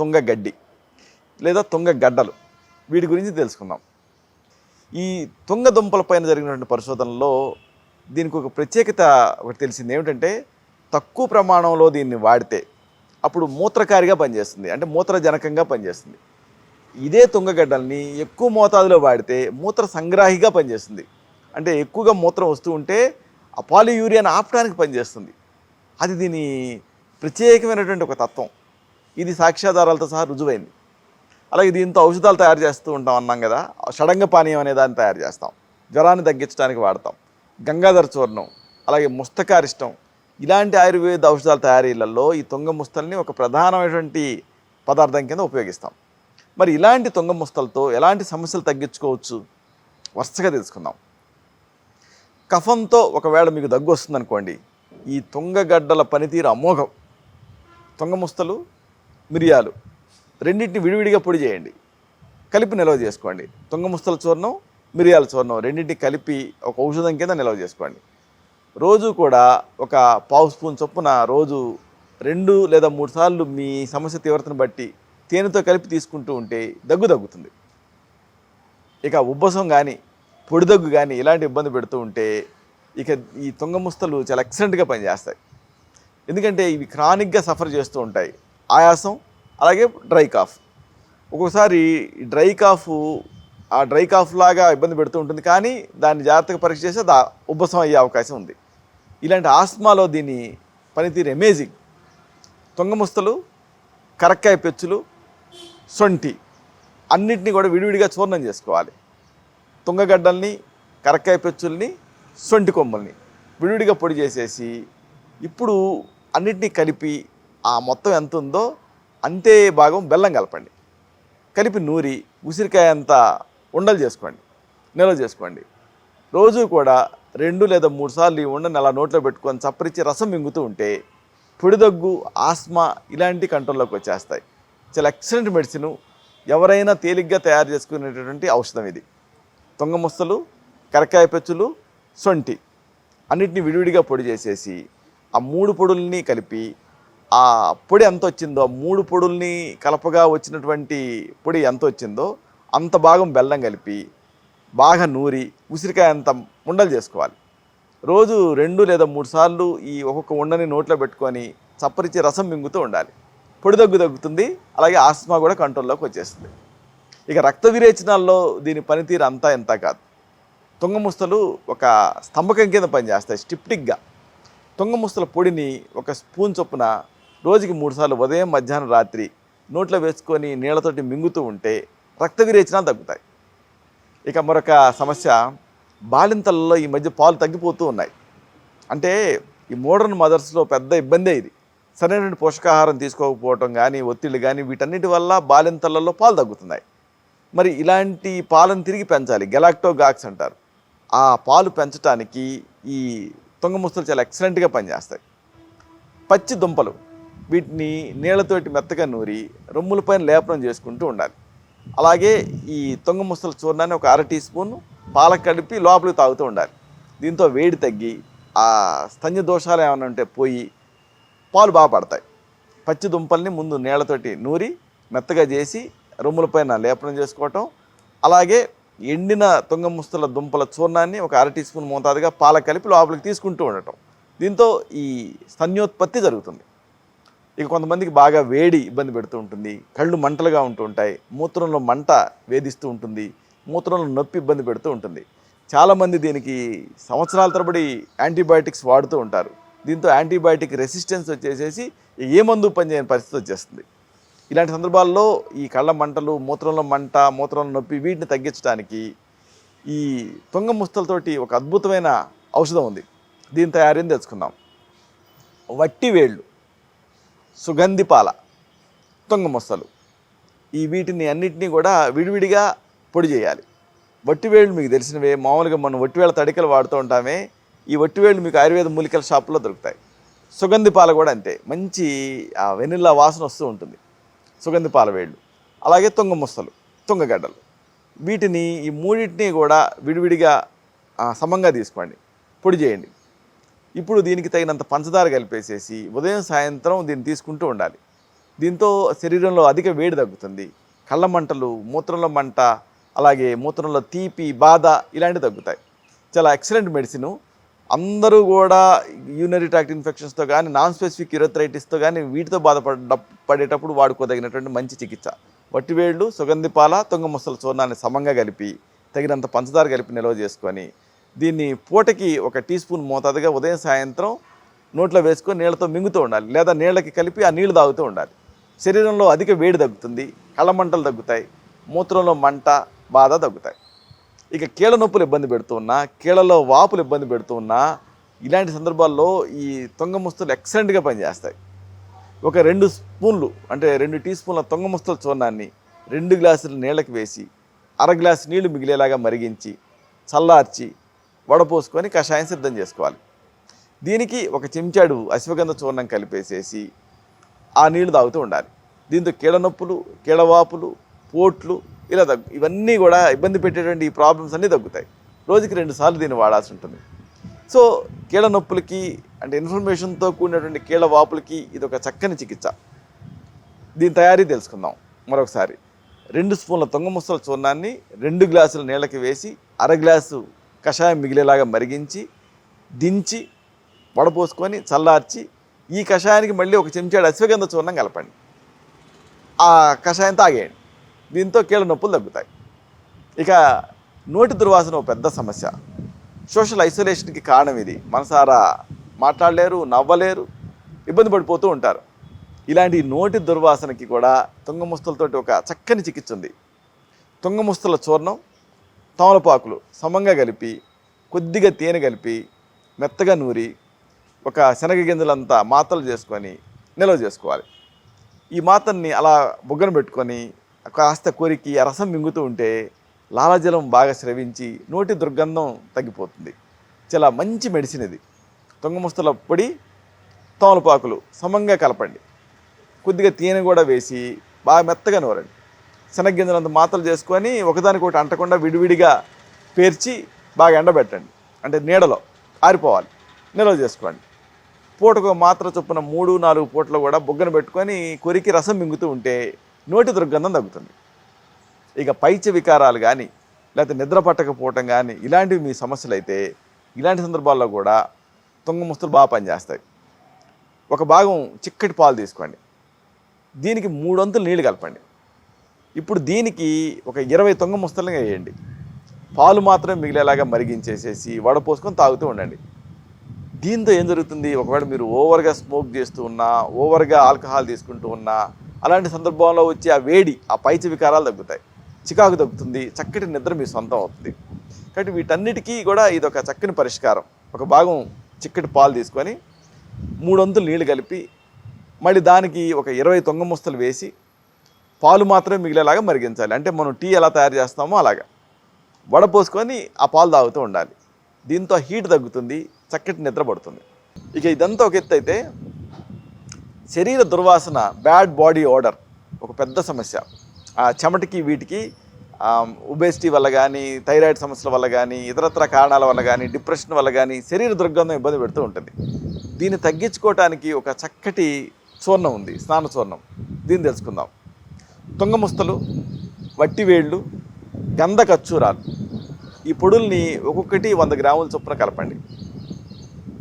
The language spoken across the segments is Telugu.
తుంగగడ్డి లేదా తుంగగడ్డలు వీటి గురించి తెలుసుకుందాం. ఈ తుంగదుంపల పైన జరిగినటువంటి పరిశోధనలో దీనికి ఒక ప్రత్యేకత ఒకటి తెలిసింది. ఏమిటంటే తక్కువ ప్రమాణంలో దీన్ని వాడితే అప్పుడు మూత్రకారిగా పనిచేస్తుంది. అంటే మూత్రజనకంగా పనిచేస్తుంది. ఇదే తుంగగడ్డల్ని ఎక్కువ మోతాదులో వాడితే మూత్ర సంగ్రాహిగా పనిచేస్తుంది. అంటే ఎక్కువగా మూత్రం వస్తూ ఉంటే ఆ పాలియూరియాను ఆపడానికి పనిచేస్తుంది. అది దీని ప్రత్యేకమైనటువంటి ఒక తత్వం. ఇది సాక్ష్యాధారాలతో సహా రుజువైంది. అలాగే దీంతో ఔషధాలు తయారు చేస్తూ ఉంటాం అన్నాం కదా షడంగ పానీయం అనే దాన్ని తయారు చేస్తాం. జ్వరాన్ని తగ్గించడానికి వాడతాం. గంగాధర చూర్ణం అలాగే ముస్తకారిష్టం ఇలాంటి ఆయుర్వేద ఔషధాల తయారీలలో ఈ తుంగ ముస్తల్ని ఒక ప్రధానమైనటువంటి పదార్థం కింద ఉపయోగిస్తాం. మరి ఇలాంటి తుంగ ముస్తలతో ఎలాంటి సమస్యలు తగ్గించుకోవచ్చు? వరుసగా తెలుసుకుందాం. కఫంతో ఒకవేళ మీకు దగ్గు వస్తుందనుకోండి ఈ తుంగగడ్డల పనితీరు అమోఘం. తుంగముస్తలు మిరియాలు. రెండింటిని విడివిడిగా పొడి చేయండి. కలిపి నిల్వ చేసుకోండి. తుంగముస్తల చూర్ణం మిరియాల చూర్ణం రెండింటిని కలిపి ఒక ఔషధం కింద నిల్వ చేసుకోండి. రోజు కూడా ఒక పావు స్పూన్ చొప్పున రోజు రెండు లేదా మూడు సార్లు మీ సమస్య తీవ్రతను బట్టి తేనెతో కలిపి తీసుకుంటూ ఉంటే దగ్గు తగ్గుతుంది. ఇక ఉబ్బసం కానీ పొడి దగ్గు కానీ ఇలాంటి ఇబ్బంది పెడుతూ ఉంటే ఇక ఈ తుంగముస్తలు చాలా ఎక్సలెంట్గా పనిచేస్తాయి. ఎందుకంటే ఇవి క్రానిక్గా సఫర్ చేస్తూ ఉంటాయి. ఆయాసం అలాగే డ్రై కాఫ్. ఒక్కొక్కసారి డ్రై కాఫ్ ఆ డ్రై కాఫ్ లాగా ఇబ్బంది పెడుతూ ఉంటుంది కానీ దాన్ని జాగ్రత్తగా పరీక్ష చేస్తే దా ఉబ్బసం అయ్యే అవకాశం ఉంది. ఇలాంటి ఆస్మాలో దీని పనితీరు అమేజింగ్ తొంగముస్తలు కరక్కాయ పెచ్చులు సొంటి అన్నిటినీ కూడా విడివిడిగా చూర్ణం చేసుకోవాలి. తుంగగడ్డల్ని కరక్కాయ పెచ్చుల్ని సొంటి కొమ్మల్ని విడివిడిగా పొడి చేసేసి ఇప్పుడు అన్నిటినీ కలిపి ఆ మొత్తం ఎంత ఉందో అంతే భాగం బెల్లం కలపండి. కలిపి నూరి ఉసిరికాయ అంతా ఉండలు చేసుకోండి నిల్వ చేసుకోండి. రోజు కూడా రెండు లేదా మూడు సార్లు ఈ ఉండని అలా నోట్లో పెట్టుకొని చప్పరిచి రసం మింగుతూ ఉంటే పొడిదగ్గు ఆస్మా ఇలాంటి కంట్రోల్లోకి వచ్చేస్తాయి. చాలా ఎక్సలెంట్ మెడిసిన్ ఎవరైనా తేలిగ్గా తయారు చేసుకునేటటువంటి ఔషధం ఇది. తొంగముస్తలు కరకాయ పెచ్చులు సొంటి అన్నిటిని విడివిడిగా పొడి చేసేసి ఆ మూడు పొడుల్ని కలిపి ఆ పొడి ఎంత వచ్చిందో మూడు పొడుల్ని కలపగా వచ్చినటువంటి పొడి ఎంత వచ్చిందో అంత భాగం బెల్లం కలిపి బాగా నూరి ఉసిరికాయ అంత ఉండలు చేసుకోవాలి. రోజు రెండు లేదా మూడు సార్లు ఈ ఒక్కొక్క ఉండని నోట్లో పెట్టుకొని చప్పరిచి రసం మింగుతూ ఉండాలి. పొడి దగ్గు తగ్గుతుంది అలాగే ఆస్మా కూడా కంట్రోల్లోకి వచ్చేస్తుంది. ఇక రక్త విరేచనాల్లో దీని పనితీరు అంతా ఎంత కాదు. తుంగముస్తలు ఒక స్తంభకం కింద పనిచేస్తాయి స్టిప్టిక్గా. తుంగముస్తల పొడిని ఒక స్పూన్ చొప్పున రోజుకి మూడుసార్లు ఉదయం మధ్యాహ్నం రాత్రి నోట్లో వేసుకొని నీళ్ళతోటి మింగుతూ ఉంటే రక్త విరేచనాలు తగ్గుతాయి. ఇక మరొక సమస్య బాలింతలలో ఈ మధ్య పాలు తగ్గిపోతూ ఉన్నాయి. అంటే ఈ మోడర్న్ మదర్స్లో పెద్ద ఇబ్బందే ఇది. సరైనటువంటి పోషకాహారం తీసుకోకపోవటం కానీ ఒత్తిళ్ళు కానీ వీటన్నిటి వల్ల బాలింతలలో పాలు తగ్గుతున్నాయి. మరి ఇలాంటి పాలను తిరిగి పెంచాలి. గెలాక్టోగాక్స్ అంటారు. ఆ పాలు పెంచడానికి ఈ తుంగముస్తులు చాలా ఎక్సలెంట్గా పనిచేస్తాయి. పచ్చి దుంపలు వీటిని నీళ్ళతోటి మెత్తగా నూరి రొమ్ములపైన లేపనం చేసుకుంటూ ఉండాలి. అలాగే ఈ తొంగ ముసల చూర్ణాన్ని ఒక అర టీ స్పూన్ పాల కలిపి లోపలికి తాగుతూ ఉండాలి. దీంతో వేడి తగ్గి ఆ స్తన్య దోషాలు ఏమైనా ఉంటే పోయి పాలు బాగా పడతాయి. పచ్చి దుంపల్ని ముందు నీళ్ళతోటి నూరి మెత్తగా చేసి రొమ్ములపైన లేపనం చేసుకోవటం. అలాగే ఎండిన తొంగ ముస్తల దుంపల చూర్ణాన్ని ఒక అర టీ స్పూన్ మోతాదుగా పాల కలిపి లోపలికి తీసుకుంటూ ఉండటం. దీంతో ఈ స్తన్యోత్పత్తి జరుగుతుంది. ఇక కొంతమందికి బాగా వేడి ఇబ్బంది పెడుతూ ఉంటుంది కళ్ళు మంటలుగా ఉంటూ ఉంటాయి మూత్రంలో మంట వేధిస్తూ ఉంటుంది మూత్రంలో నొప్పి ఇబ్బంది పెడుతూ ఉంటుంది. చాలామంది దీనికి సంవత్సరాల తరబడి యాంటీబయాటిక్స్ వాడుతూ ఉంటారు. దీంతో యాంటీబయాటిక్ రెసిస్టెన్స్ వచ్చేసేసి ఏ మందు పనిచేయని పరిస్థితి వచ్చేస్తుంది. ఇలాంటి సందర్భాల్లో ఈ కళ్ళ మంటలు మూత్రంలో మంట మూత్రంలో నొప్పి వీటిని తగ్గించడానికి ఈ తుంగ ముస్తలతోటి ఒక అద్భుతమైన ఔషధం ఉంది. దీని తయారీని తెలుసుకుందాం. వట్టి వేళ్ళు. సుగంధిపాల తుంగ ఈ వీటిని అన్నిటినీ కూడా విడివిడిగా పొడి చేయాలి. వట్టివేళ్ళు మీకు తెలిసినవే మామూలుగా మనం వట్టివేళ్ళ తడికలు వాడుతూ ఉంటామే ఈ వట్టివేళ్ళు మీకు ఆయుర్వేద మూలికల షాపులో దొరుకుతాయి. సుగంధి పాల కూడా అంతే మంచి ఆ వెనిల్లా వాసన వస్తూ ఉంటుంది. సుగంధి పాల వేళ్ళు అలాగే తుంగ ముస్తలు తుంగగడ్డలు. వీటిని ఈ మూడింటిని కూడా విడివిడిగా సమంగా తీసుకోండి పొడి చేయండి. ఇప్పుడు దీనికి తగినంత పంచదార కలిపేసేసి ఉదయం సాయంత్రం దీన్ని తీసుకుంటూ ఉండాలి. దీంతో శరీరంలో అధిక వేడి తగ్గుతుంది. కళ్ళ మంటలు మూత్రంలో మంట అలాగే మూత్రంలో తీపి బాధ ఇలాంటివి తగ్గుతాయి. చాలా ఎక్సలెంట్ మెడిసిన్ అందరూ కూడా యూనరీ ట్రాక్ట్ ఇన్ఫెక్షన్స్తో కానీ నాన్ స్పెసిఫిక్ యూరథరైటిస్తో కానీ వీటితో బాధపడ పడేటప్పుడు వాడుకోదగినటువంటి మంచి చికిత్స. వట్టివేళ్ళు సుగంధిపాల తొంగ ముసల చూర్ణాన్ని సమంగా కలిపి తగినంత పంచదార కలిపి నిల్వ చేసుకొని దీన్ని పూటకి ఒక టీ స్పూన్ మోతాదుగా ఉదయం సాయంత్రం నోట్లో వేసుకొని నీళ్ళతో మింగుతూ ఉండాలి. లేదా నీళ్ళకి కలిపి ఆ నీళ్ళు తాగుతూ ఉండాలి. శరీరంలో అధిక వేడి తగ్గుతుంది కళ్ళమంటలు తగ్గుతాయి మూత్రంలో మంట బాధ తగ్గుతాయి. ఇక కీళ్ళ నొప్పులు ఇబ్బంది పెడుతూ ఉన్నా కీళ్ళలో వాపులు ఇబ్బంది పెడుతూ ఉన్నా ఇలాంటి సందర్భాల్లో ఈ తొంగ ముస్తులు ఎక్సలెంట్గా పనిచేస్తాయి. ఒక రెండు స్పూన్లు అంటే రెండు టీ స్పూన్ల తొంగ ముస్తల చూర్ణాన్ని రెండు గ్లాసులు నీళ్ళకి వేసి అర గ్లాసు నీళ్ళు మిగిలేలాగా మరిగించి చల్లార్చి వడపోసుకొని కషాయం సిద్ధం చేసుకోవాలి. దీనికి ఒక చెంచాడు అశ్వగంధ చూర్ణం కలిపేసేసి ఆ నీళ్ళు తాగుతూ ఉండాలి. దీంతో కీళ్ళ నొప్పులు కీళ్ళవాపులు పోట్లు ఇలా తగ్గు ఇవన్నీ కూడా ఇబ్బంది పెట్టేటువంటి ఈ ప్రాబ్లమ్స్ అన్నీ తగ్గుతాయి. రోజుకి రెండుసార్లు దీన్ని వాడాల్సి ఉంటుంది. సో కీళ్ళ నొప్పులకి అంటే ఇన్ఫర్మేషన్తో కూడినటువంటి కీళ్ళ వాపులకి ఇది ఒక చక్కని చికిత్స. దీని తయారీ తెలుసుకుందాం మరొకసారి. రెండు స్పూన్ల తొంగ ముసల చూర్ణాన్ని రెండు గ్లాసుల నీళ్ళకి వేసి అర గ్లాసు కషాయం మిగిలేలాగా మరిగించి దించి వడపోసుకొని చల్లార్చి ఈ కషాయానికి మళ్ళీ ఒక చెంచాడు అశ్వగంధ చూర్ణం కలపండి. ఆ కషాయం తాగేయండి. దీంతో కీళ్ళ నొప్పులు తగ్గుతాయి. ఇక నోటి దుర్వాసన ఒక పెద్ద సమస్య. సోషల్ ఐసోలేషన్కి కారణం ఇది. మనసారా మాట్లాడలేరు నవ్వలేరు ఇబ్బంది పడిపోతూ ఉంటారు. ఇలాంటి నోటి దుర్వాసనకి కూడా తుంగముస్తులతోటి ఒక చక్కని చికిత్స ఉంది. తుంగముస్తుల చూర్ణం తమలపాకులు సమంగా కలిపి కొద్దిగా తేనె కలిపి మెత్తగా నూరి ఒక శనగ గింజలంతా మాతలు చేసుకొని నిల్వ చేసుకోవాలి. ఈ మాతల్ని అలా బుగ్గన పెట్టుకొని కాస్త కోరికి ఆ రసం మింగుతూ ఉంటే లాలాజలం బాగా స్రవించి నోటి దుర్గంధం తగ్గిపోతుంది. చాలా మంచి మెడిసిన్ ఇది. తొంగముస్తల పొడి తోమలపాకులు సమంగా కలపండి. కొద్దిగా తేనె కూడా వేసి బాగా మెత్తగా నూరండి. శనగ్గింజలంత మాతలు చేసుకొని ఒకదానికొకటి అంటకుండా విడివిడిగా పేర్చి బాగా ఎండబెట్టండి. అంటే నీడలో ఆరిపోవాలి. నిల్వ చేసుకోండి. పూటకు మాత్ర చొప్పున మూడు నాలుగు పూటలు కూడా బొగ్గన పెట్టుకొని కొరికి రసం మింగుతూ ఉంటే నోటి దుర్గంధం తగ్గుతుంది. ఇక పైచ వికారాలు కానీ లేకపోతే నిద్ర పట్టకపోవటం కానీ ఇలాంటివి మీ సమస్యలు అయితే ఇలాంటి సందర్భాల్లో కూడా తుంగ ముస్తులు బాగా పనిచేస్తాయి. ఒక భాగం చిక్కటి పాలు తీసుకోండి. దీనికి మూడు వంతులు నీళ్ళు కలపండి. ఇప్పుడు దీనికి ఒక ఇరవై తొంగ ముస్తలుగా వేయండి. పాలు మాత్రం మిగిలేలాగా మరిగించేసేసి వడపోసుకొని తాగుతూ ఉండండి. దీంతో ఏం జరుగుతుంది? ఒకవేళ మీరు ఓవర్గా స్మోక్ చేస్తూ ఉన్నా ఓవర్గా ఆల్కహాల్ తీసుకుంటూ ఉన్నా అలాంటి సందర్భంలో వచ్చే ఆ వేడి ఆ పైచి వికారాలు తగ్గుతాయి. చికాకు తగ్గుతుంది చక్కటి నిద్ర మీ సొంతం అవుతుంది. కాబట్టి వీటన్నిటికీ కూడా ఇది ఒక చక్కని పరిష్కారం. ఒక భాగం చిక్కటి పాలు తీసుకొని మూడు వంతులు నీళ్ళు కలిపి మళ్ళీ దానికి ఒక ఇరవై తొంగ ముస్తలు వేసి పాలు మాత్రమే మిగిలేలాగా మరిగించాలి. అంటే మనం టీ ఎలా తయారు చేస్తామో అలాగా. వడపోసుకొని ఆ పాలు తాగుతూ ఉండాలి. దీంతో హీట్ తగ్గుతుంది చక్కటి నిద్ర పడుతుంది. ఇక ఇదంతా ఒక ఎత్తు అయితే శరీర దుర్వాసన బ్యాడ్ బాడీ ఓడర్ ఒక పెద్ద సమస్య. ఆ చెమటికి వీటికి ఒబేసిటీ వల్ల కానీ థైరాయిడ్ సమస్యల వల్ల కానీ ఇతరత్ర కారణాల వల్ల కానీ డిప్రెషన్ వల్ల కానీ శరీర దుర్గంధం ఇబ్బంది పెడుతూ ఉంటుంది. దీన్ని తగ్గించుకోవటానికి ఒక చక్కటి చూర్ణం ఉంది స్నాన చూర్ణం దీన్ని తెలుసుకుందాం. తుంగముస్తలు వట్టివేళ్ళు గంధ కచ్చూరాలు ఈ పొడుల్ని ఒక్కొక్కటి వంద గ్రాముల చొప్పున కలపండి.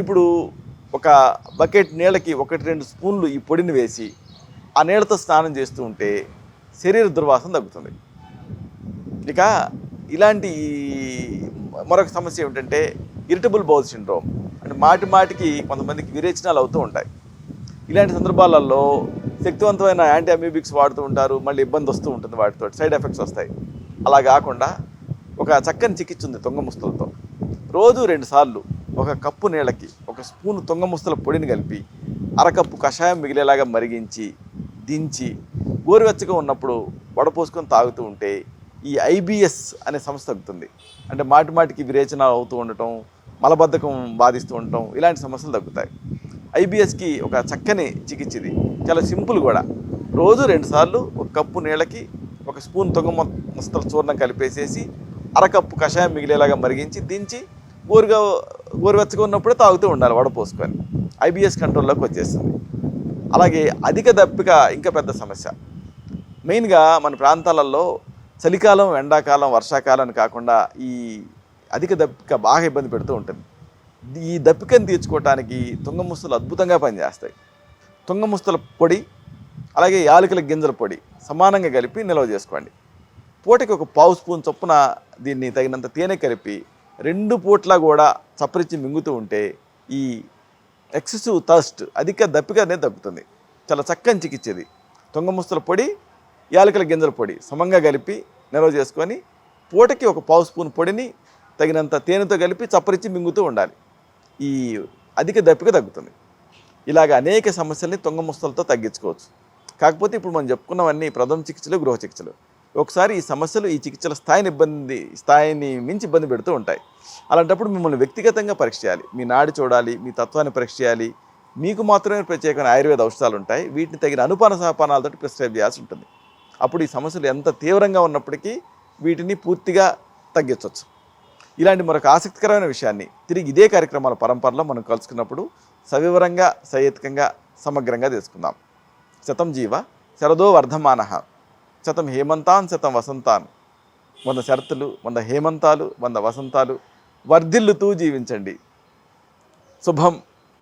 ఇప్పుడు ఒక బకెట్ నీళ్ళకి ఒకటి రెండు స్పూన్లు ఈ పొడిని వేసి ఆ నీళ్ళతో స్నానం చేస్తూ ఉంటే శరీర దుర్వాసన తగ్గుతుంది. ఇక ఇలాంటి మరొక సమస్య ఏమిటంటే ఇరిటబుల్ బౌల్ సిండ్రోమ్. అంటే మాటి మాటికి కొంతమందికి విరేచనాలు అవుతూ ఉంటాయి. ఇలాంటి సందర్భాలలో శక్తివంతమైన యాంటీ అమీబిక్స్ వాడుతూ ఉంటారు మళ్ళీ ఇబ్బంది వస్తూ ఉంటుంది వాటితో సైడ్ ఎఫెక్ట్స్ వస్తాయి. అలా కాకుండా ఒక చక్కని చికిత్స ఉంది తొంగముస్తులతో రోజు రెండు సార్లు ఒక కప్పు నీళ్ళకి ఒక స్పూన్ తొంగముస్తల పొడిని కలిపి అరకప్పు కషాయం మిగిలేలాగా మరిగించి దించి గోరువెచ్చగా ఉన్నప్పుడు వడపోసుకొని తాగుతూ ఉంటే ఈ ఐబిఎస్ అనే సమస్య తగ్గుతుంది. అంటే మాటి మాటికి విరేచనాలు అవుతూ ఉండటం మలబద్ధకం బాధిస్తూ ఉండటం ఇలాంటి సమస్యలు తగ్గుతాయి. ఐబిఎస్కి ఒక చక్కని చికిత్స ఇది. చాలా సింపుల్ కూడా. రోజు రెండుసార్లు ఒక కప్పు నీళ్ళకి ఒక స్పూన్ తొంగ ముస్తల చూర్ణం కలిపేసేసి అరకప్పు కషాయం మిగిలేలాగా మరిగించి దించి గోరుగా గోరువెచ్చగా ఉన్నప్పుడే తాగుతూ ఉండాలి వడపోసుకొని ఐబిఎస్ కంట్రోల్లోకి వచ్చేస్తుంది. అలాగే అధిక దప్పిక ఇంకా పెద్ద సమస్య. మెయిన్గా మన ప్రాంతాలలో చలికాలం ఎండాకాలం వర్షాకాలం కాకుండా ఈ అధిక దప్పిక బాగా ఇబ్బంది పెడుతూ ఉంటుంది. ఈ దప్పికను తీర్చుకోవటానికి తుంగముస్తులు అద్భుతంగా పనిచేస్తాయి. తుంగముస్తుల పొడి అలాగే యాలకుల గింజల పొడి సమానంగా కలిపి నిల్వ చేసుకోండి. పూటకి ఒక పావు స్పూన్ చొప్పున దీన్ని తగినంత తేనె కలిపి రెండు పూట్ల కూడా చప్పరించి మింగుతూ ఉంటే ఈ ఎక్సెసివ్ థర్స్ట్ అధిక దప్పిక అనేది తగ్గుతుంది చాలా చక్కని చికిత్సది తుంగముస్తుల పొడి యాలకుల గింజల పొడి సమంగా కలిపి నిల్వ చేసుకొని పూటకి ఒక పావు స్పూన్ పొడిని తగినంత తేనెతో కలిపి చప్పరించి మింగుతూ ఉండాలి. ఈ అధిక దప్పిక తగ్గుతుంది. ఇలాగ అనేక సమస్యల్ని తుంగముస్తలతో తగ్గించుకోవచ్చు. కాకపోతే ఇప్పుడు మనం చెప్పుకున్నవన్నీ ప్రథమ చికిత్సలు గృహ చికిత్సలు. ఒకసారి ఈ సమస్యలు ఈ చికిత్సల స్థాయిని ఇబ్బంది స్థాయిని మించి ఇబ్బంది పెడుతూ ఉంటాయి. అలాంటప్పుడు మిమ్మల్ని వ్యక్తిగతంగా పరీక్ష చేయాలి. మీ నాడి చూడాలి మీ తత్వాన్ని పరీక్ష చేయాలి. మీకు మాత్రమే ప్రత్యేకమైన ఆయుర్వేద ఔషధాలు ఉంటాయి. వీటిని తగిన అనుపాన సహపానాలతో ప్రిస్క్రైబ్ చేయాల్సి ఉంటుంది. అప్పుడు ఈ సమస్యలు ఎంత తీవ్రంగా ఉన్నప్పటికీ వీటిని పూర్తిగా తగ్గించవచ్చు ఇలాంటి మరొక ఆసక్తికరమైన విషయాన్ని తిరిగి ఇదే కార్యక్రమాల పరంపరలో మనం కలుసుకున్నప్పుడు సవివరంగా సహేతుకంగా సమగ్రంగా తెలుసుకుందాం. శతం జీవ శరదో వర్ధమాన. శతం హేమంతాన్ శతం వసంతాన్. వంద శరతులు వంద హేమంతాలు వంద వసంతాలు వర్ధిల్లుతూ జీవించండి. శుభం.